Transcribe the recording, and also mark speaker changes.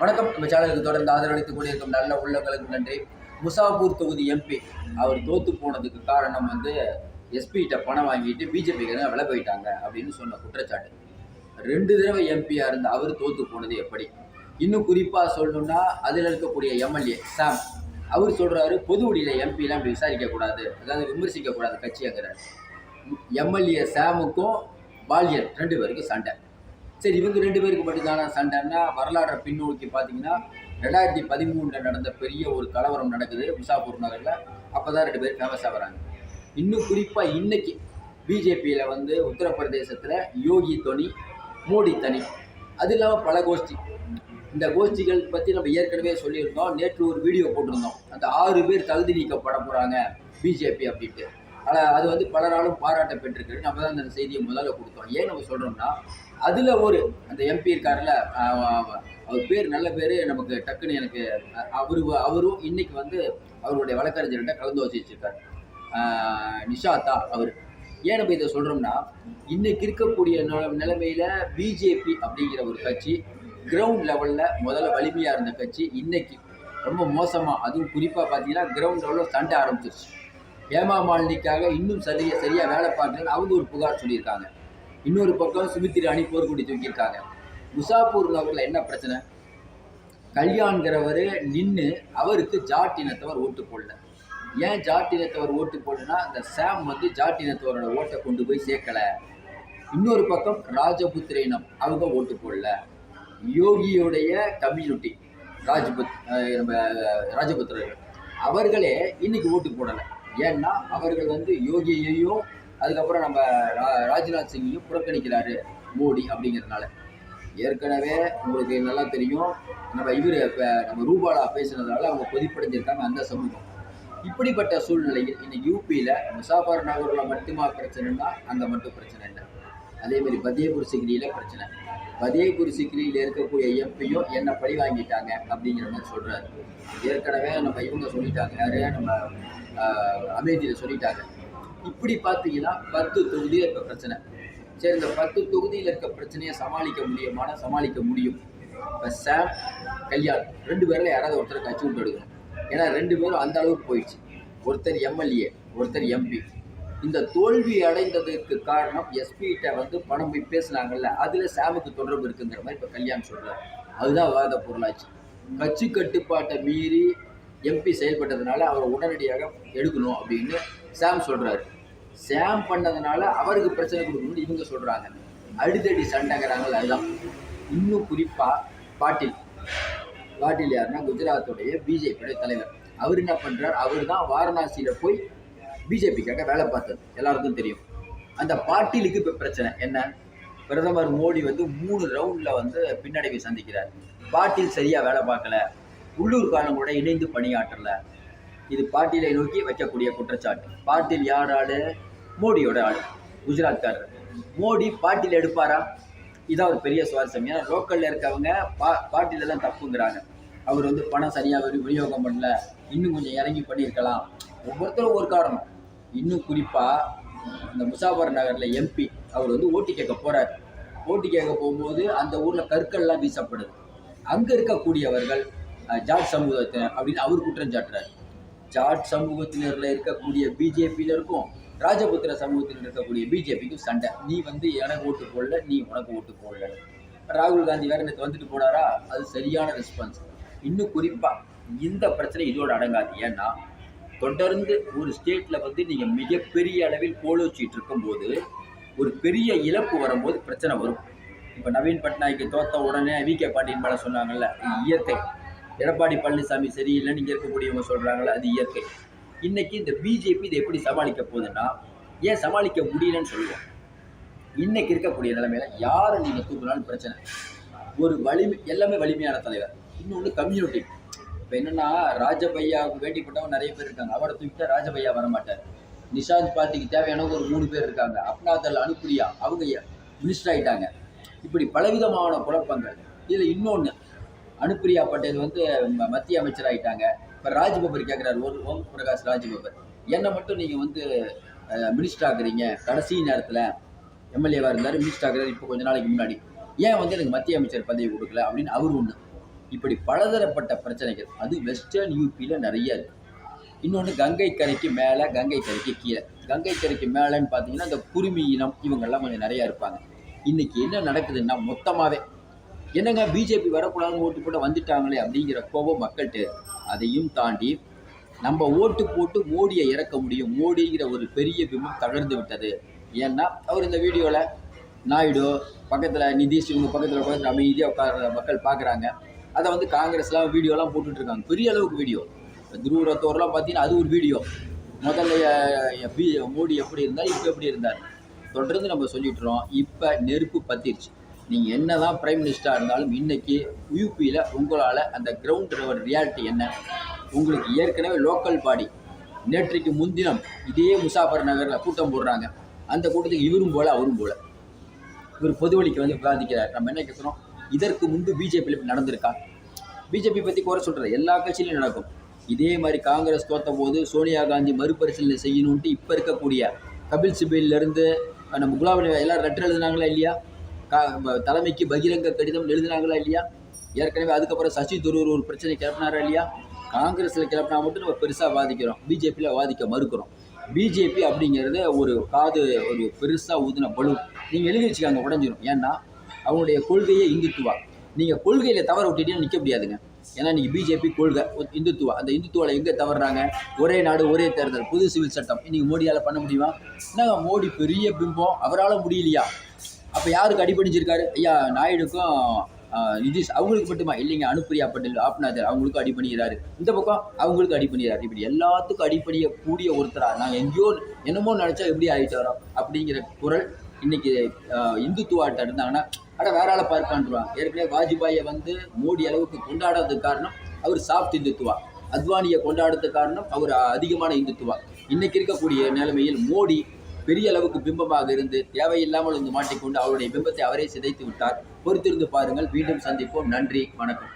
Speaker 1: வணக்கம். நம்ம சேனலுக்கு தொடர்ந்து ஆதரவளித்துக் கொண்டிருக்கும் நல்ல உள்ளங்களுக்கு நன்றி. முசாபூர் தொகுதி எம்பி அவர் தோத்து போனதுக்கு காரணம் வந்து எஸ்பிகிட்ட பணம் வாங்கிட்டு பிஜேபிக்கு விலை போயிட்டாங்க அப்படின்னு சொன்ன குற்றச்சாட்டு. ரெண்டு தடவை எம்பியாக இருந்த அவர் தோத்து போனது எப்படி? இன்னும் குறிப்பாக சொல்லணும்னா அதில் இருக்கக்கூடிய எம்எல்ஏ சாம் அவர் சொல்கிறாரு பொதுவுடியில் எம்பிலாம் இப்படி விசாரிக்கக்கூடாது அதாவது விமர்சிக்கக்கூடாது கட்சியாங்கிறார். எம்எல்ஏ சாமுக்கும் பாலியல் ரெண்டு பேருக்கும் சண்டை. சரி இவங்க ரெண்டு பேருக்கு மட்டும்தான சண்டைன்னா வரலாற்றை பின்னோக்கி பார்த்தீங்கன்னா ரெண்டாயிரத்தி பதிமூணில் நடந்த பெரிய ஒரு கலவரம் நடக்குது முசாபூர் நகரில். அப்போ தான் ரெண்டு பேர் ஃபேமஸ் ஆகுறாங்க இன்னும் குறிப்பாக இன்னைக்கு பிஜேபியில் வந்து உத்தரப்பிரதேசத்தில் யோகி தனி மோடி தனி. அது இல்லாமல் பல கோஷ்டி. இந்த கோஷ்டிகள் பற்றி நம்ம ஏற்கனவே சொல்லியிருந்தோம். நேற்று ஒரு வீடியோ போட்டிருந்தோம். அந்த ஆறு பேர் தகுதி நீக்கப்பட போகிறாங்க பிஜேபி அப்படின்ட்டு. ஆனால் அது வந்து பலராலும் பாராட்ட பெற்றிருக்கு நம்ம தான் அந்த செய்தியை முதல்ல கொடுத்தோம். ஏன் நம்ம சொல்கிறோம்னா அதில் ஒரு அந்த எம்பி இருக்கார்ல அவர் பேர் நல்ல பேர் நமக்கு டக்குன்னு எனக்கு அவரு அவரும் இன்னைக்கு வந்து அவருடைய வழக்கறிஞர்கிட்ட கலந்து வச்சிருக்கார் நிஷாதா அவர். ஏன் நம்ம இதை சொல்கிறோம்னா இன்னைக்கு இருக்கக்கூடிய நிலைமையில் பிஜேபி அப்படிங்கிற ஒரு கட்சி கிரவுண்ட் லெவலில் முதல்ல வலிமையாக இருந்த கட்சி இன்னைக்கு ரொம்ப மோசமாக அதுவும் குறிப்பாக பார்த்தீங்கன்னா கிரவுண்ட் லெவலில் சண்டை ஆரம்பிச்சிருச்சு. ஹேமா மாலினிக்காக இன்னும் சரியாக சரியாக வேலை பார்க்கலன்னு அவங்க ஒரு புகார் சொல்லியிருக்காங்க. இன்னொரு பக்கம் சுமித்ரி அணி போர்க்குடி தூக்கியிருக்காங்க. முசாப்பூர் நகரில் என்ன பிரச்சனை? கல்யாண்கிறவர் நின்று அவருக்கு ஜாட்டினத்தவர் ஓட்டு போடல. ஏன் ஜாட்டினத்தவர் ஓட்டு போடலன்னா அந்த சாம் வந்து ஜாட்டினத்தவரோட ஓட்டை கொண்டு போய் சேர்க்கல. இன்னொரு பக்கம் ராஜபுத்திர இனம் அவங்க ஓட்டு போடல. யோகியோடைய கம்யூனிட்டி ராஜபுத் நம்ம ராஜபுத்திரர்கள் அவர்களே இன்னைக்கு ஓட்டு போடலை. ஏன்னா அவர்கள் வந்து யோகியையும் அதுக்கப்புறம் நம்ம ரா- ராஜ்நாத் சிங்கையும் புறக்கணிக்கிறாரு மோடி அப்படிங்கிறதுனால. ஏற்கனவே உங்களுக்கு நல்லா தெரியும் நம்ம இவர் நம்ம ரூபாலா பேசுனதால அவங்க கொதிப்படைஞ்சிருக்காங்க அந்த சமூகம். இப்படிப்பட்ட சூழ்நிலையில் இன்னைக்கு யூபியில் முசாஃபர் நகரில் மட்டுமா பிரச்சனைனா அங்கே மட்டும் பிரச்சனை இல்லை. அதே மாதிரி பதேபுர் சிக்ரியில் பிரச்சனை. பதேபுர் சிக்ரியில் இருக்கக்கூடிய எம்பியும் என்ன பழி வாங்கிட்டாங்க அப்படிங்கிற மாதிரி சொல்கிறாரு ஏற்கனவே நம்ம இவங்க சொல்லிட்டாங்க யாரு நம்ம அமேதியில் சொல்லிட்டாங்க. இப்படி பார்த்தீங்கன்னா பத்து தொகுதியில் இருக்க பிரச்சனை. சரி இந்த பத்து தொகுதியில் இருக்க பிரச்சனையை சமாளிக்க முடியுமானா சமாளிக்க முடியும். இப்போ சாம் கல்யாண் ரெண்டு பேரில் யாராவது ஒருத்தர் கட்சி விட்டு எடுக்கணும். ஏன்னா ரெண்டு பேரும் அந்த அளவுக்கு போயிடுச்சு. ஒருத்தர் எம்எல்ஏ ஒருத்தர் எம்பி. இந்த தோல்வி அடைந்ததுக்கு காரணம் எஸ்பிகிட்ட வந்து பணம் போய் பேசுனாங்கல்ல அதில் சாமுக்கு தொடர்பு இருக்குங்கிற மாதிரி இப்போ கல்யாணம் சொல்கிறார் அதுதான் வாத பொருளாச்சு. கட்சி கட்டுப்பாட்டை மீறி எம்பி செயல்பட்டதுனால அவரை உடனடியாக எடுக்கணும் அப்படின்னு சாம் சொல்கிறாரு சாம் பண்ணதுனால அவருக்கு பிரச்சனை கொடுக்கணும்னு இவங்க சொல்கிறாங்க அடிதடி சண்டைங்கிறாங்கல்ல அதுதான். இன்னும் குறிப்பாக பாட்டில். பாட்டில் யாருன்னா குஜராத்துடைய பிஜேபியுடைய தலைவர். அவர் என்ன பண்ணுறார் அவர் தான் வாரணாசியில் போய் பிஜேபிக்காக வேலை பார்த்தது. எல்லாருக்கும் தெரியும். அந்த பாட்டிலுக்கு இப்போ பிரச்சனை. என்ன? பிரதமர் மோடி வந்து மூணு ரவுண்டில் வந்து பின்னடைவை சந்திக்கிறார். பாட்டில் சரியாக வேலை பார்க்கல. உள்ளூர் காலங்களோட இணைந்து பணியாற்றல. இது பாட்டிலை நோக்கி வைக்கக்கூடிய குற்றச்சாட்டு. பாட்டில் யார் ஆடு மோடியோட ஆள். குஜராத்காரர். மோடி பாட்டில் எடுப்பாரா? இதான் ஒரு பெரிய சுவாரஸ்யம். ஏன்னா லோக்கலில் இருக்கவங்க பா பாட்டில தான் தப்புங்கிறாங்க. அவர் வந்து பணம் சரியாக விநியோகம் பண்ணல. இன்னும் கொஞ்சம் இறங்கி பண்ணியிருக்கலாம். ஒவ்வொருத்தரும் ஒரு காரணம். இன்னும் குறிப்பாக இந்த முசாஃபர் நகரில் எம்பி அவர் வந்து ஓட்டு கேட்க போகிறார் ஓட்டு கேட்க போகும்போது அந்த ஊரில் கற்கள்லாம் வீசப்படுது. அங்கே இருக்கக்கூடியவர்கள் ஜாட் சமூகத்தினர் அப்படின்னு அவர் குற்றம் சாட்டுறாரு. ஜாட் சமூகத்தினரில் இருக்கக்கூடிய பிஜேபியினருக்கும் ராஜபுத்திர சமூகத்தில் இருக்கக்கூடிய பிஜேபிக்கும் சண்டை. நீ வந்து எனக்கு ஓட்டு போடல நீ உனக்கு ஓட்டு போடல ராகுல் காந்தி வேற நேற்று வந்துட்டு போனாரா? அது சரியான ரெஸ்பான்ஸ் இன்னும் குறிப்பாக இந்த பிரச்சனை இதோட அடங்காது. ஏன்னா தொடர்ந்து ஒரு ஸ்டேட்டில் வந்து நீங்கள் மிகப்பெரிய அளவில் கோலோச்சிட்டு இருக்கும்போது ஒரு பெரிய இழப்பு வரும்போது பிரச்சனை வரும். இப்போ நவீன் பட்நாயக்கு தோத்த உடனே வி. கே. பாண்டியன் மேலே சொன்னாங்கல்ல இயற்கை. எடப்பாடி பழனிசாமி சரியில்லைன்னு இங்கே இருக்கக்கூடியவங்க சொல்கிறாங்கல்ல அது இயற்கை. இன்றைக்கி இந்த பிஜேபி இதை எப்படி சமாளிக்க போகுதுன்னா ஏன் சமாளிக்க முடியலன்னு சொல்லுவோம். இன்றைக்கி இருக்கக்கூடிய நிலைமையில் யாரை நீங்கள் தூக்குனாலும் பிரச்சனை. ஒரு வலிமை எல்லாமே வலிமையான தலைவர். இன்னொன்று கம்யூனிட்டி இப்போ என்னன்னா ராஜபையாவுக்கு வேண்டிப்பட்டவங்க நிறைய பேர் இருக்காங்க. அவரை தூக்கிட்டா ராஜபையா வர மாட்டார் நிஷாந்த் பார்ட்டிக்கு தேவையான ஒரு மூணு பேர் இருக்காங்க. அப்னாதல் அனுப்பிரியா அவங்க மினிஸ்டர் ஆயிட்டாங்க. இப்படி பலவிதமான குழப்பங்கள். இதில் இன்னொன்று அனுப்பிரியா பட்டேல் வந்து மத்திய அமைச்சர் ஆயிட்டாங்க. இப்போ ராஜ்பப்பர் கேட்குறாரு ஒரு ஓம் பிரகாஷ் ராஜ்பப்பர் என்னை மட்டும் நீங்கள் வந்து மினிஸ்டர் ஆக்குறீங்க. கடைசி நேரத்தில் எம்எல்ஏவாக இருந்தார் மினிஸ்டர் ஆகுறாரு இப்போ கொஞ்ச நாளைக்கு முன்னாடி. ஏன் வந்து எனக்கு மத்திய அமைச்சர் பதவி கொடுக்கல? அப்படின்னு அவர் ஒன்று இப்படி பலதரப்பட்ட பிரச்சனைகள். அது வெஸ்டர்ன் யூபியில் நிறைய இருக்குது இன்னொன்று கங்கை கரைக்கு மேலே கங்கை கரைக்கு கீழே. கங்கை கரைக்கு மேலேன்னு பார்த்தீங்கன்னா இந்த குருமி இனம் இவங்கெல்லாம் கொஞ்சம் நிறையா இருப்பாங்க. இன்றைக்கி என்ன நடக்குதுன்னா மொத்தமாகவே என்னங்க பிஜேபி வரக்கூடாதுன்னு ஓட்டு போட்டு வந்துட்டாங்களே அப்படிங்கிற கோபம் மக்கள்கிட்ட அதையும் தாண்டி நம்ம ஓட்டு போட்டு மோடியை இறக்க முடியும். மோடிங்கிற ஒரு பெரிய பிம்பம் தளர்ந்து விட்டது. ஏன்னா அவர் இந்த வீடியோவில் நாயுடு பக்கத்தில் நிதிஷ் இவங்க பக்கத்தில் உட்காந்து அமைதியாக உட்கார மக்கள் பார்க்குறாங்க அதை வந்து காங்கிரஸ்லாம் வீடியோலாம் போட்டுட்டு இருக்காங்க பெரிய அளவுக்கு வீடியோ. துருவரத்தோரெலாம் பார்த்தீங்கன்னா அது ஒரு வீடியோ. முதல்ல பி மோடி எப்படி இருந்தார் இப்போ எப்படி இருந்தார்? தொடர்ந்து நம்ம சொல்லிட்டுறோம் இப்போ நெருப்பு பத்திருச்சு. நீங்கள் என்ன தான் பிரைம் மினிஸ்டராக இருந்தாலும் இன்னைக்கு யூபியில் உங்களால் அந்த கிரவுண்ட் ரியாலிட்டி என்ன? உங்களுக்கு ஏற்கனவே லோக்கல் பாடி நேற்றைக்கு முன்தினம் இதே முசாஃபர் நகரில் கூட்டம் போடுறாங்க. அந்த கூட்டத்துக்கு இவரும் போல அவரும் போல. இவர் பொதுவழிக்கு வந்து விவாதிக்கிறார் நம்ம என்ன கேட்குறோம் இதற்கு முன்பு பிஜேபியில் நடந்திருக்கா? பிஜேபி பற்றி குறை சொல்கிற எல்லா கட்சியிலும் நடக்கும். இதே மாதிரி காங்கிரஸ் தோத்த போது சோனியா காந்தி மறுபரிசீலனை செய்யணுன்ட்டு இப்போ இருக்கக்கூடிய கபில் சிபிலிருந்து நம்ம குலாப் நபி எல்லாம் லெட்டர் எழுதுனாங்களா இல்லையா? கா தலைமைக்கு பகிரங்க கடிதம் எழுதுனாங்களா இல்லையா? ஏற்கனவே அதுக்கப்புறம் சசி தரூர் ஒரு பிரச்சனை கிளப்பினாரா இல்லையா? காங்கிரஸில் கிளப்பினா மட்டும் நம்ம பெருசாக வாதிக்கிறோம். பிஜேபியில் வாதிக்க மறுக்கிறோம். பிஜேபி அப்படிங்கிறது ஒரு காது ஒரு பெருசாக ஊதின பலூன். நீங்கள் எழுதி வச்சுக்காங்க உடஞ்சிரும். ஏன்னா அவங்களுடைய கொள்கையே இந்துத்துவா. நீங்கள் கொள்கையில் தவற விட்டுட்டீங்கன்னா நிற்க முடியாதுங்க. ஏன்னா நீங்கள் பிஜேபி கொள்கை இந்துத்துவா. அந்த இந்துத்துவாவில் எங்கே தவறுறாங்க? ஒரே நாடு ஒரே தேர்தல் புது சிவில் சட்டம். இன்றைக்கி மோடியால் பண்ண முடியுமா? என்னங்க மோடி பெரிய பிம்பம்? அவரால் முடியலையா? அப்போ யாருக்கு அடிபணிஞ்சிருக்காரு? ஐயா நாயுடுக்கும் நிதிஷ் அவங்களுக்கு மட்டுமா? இல்லைங்க அனுப்பிரியா பட்டேல் ஆப்னாதர் அவங்களுக்கும் அடிப்பணிகிறாரு இந்த பக்கம் அவங்களுக்கு அடிப்பணிகிறார் இப்படி எல்லாத்துக்கும் அடிப்படைய கூடிய ஒருத்தராக நாங்கள் எங்கேயோ என்னமோ நினச்சா எப்படி ஆகிட்டு வரோம்? அப்படிங்கிற குரல் இன்னைக்கு இந்துத்துவாட்ட இருந்தாங்கன்னா அட வேற ஆளை பார்க்கான்றான் ஏற்கனவே வாஜ்பாயை வந்து மோடி அளவுக்கு கொண்டாடாததுக்கு காரணம் அவர் சாஃப்ட் இந்துத்துவா. அத்வானியை கொண்டாடுறதுக்கு காரணம் அவர் அதிகமான இந்துத்துவா. இன்னைக்கு இருக்கக்கூடிய நிலைமையில் மோடி பெரிய அளவுக்கு பிம்பமாக இருந்து தேவையில்லாமல் வந்து மாட்டிக்கொண்டு அவருடைய பிம்பத்தை அவரே சிதைத்து விட்டார். பொறுத்திருந்து பாருங்கள். மீண்டும் சந்திப்போம். நன்றி. வணக்கம்.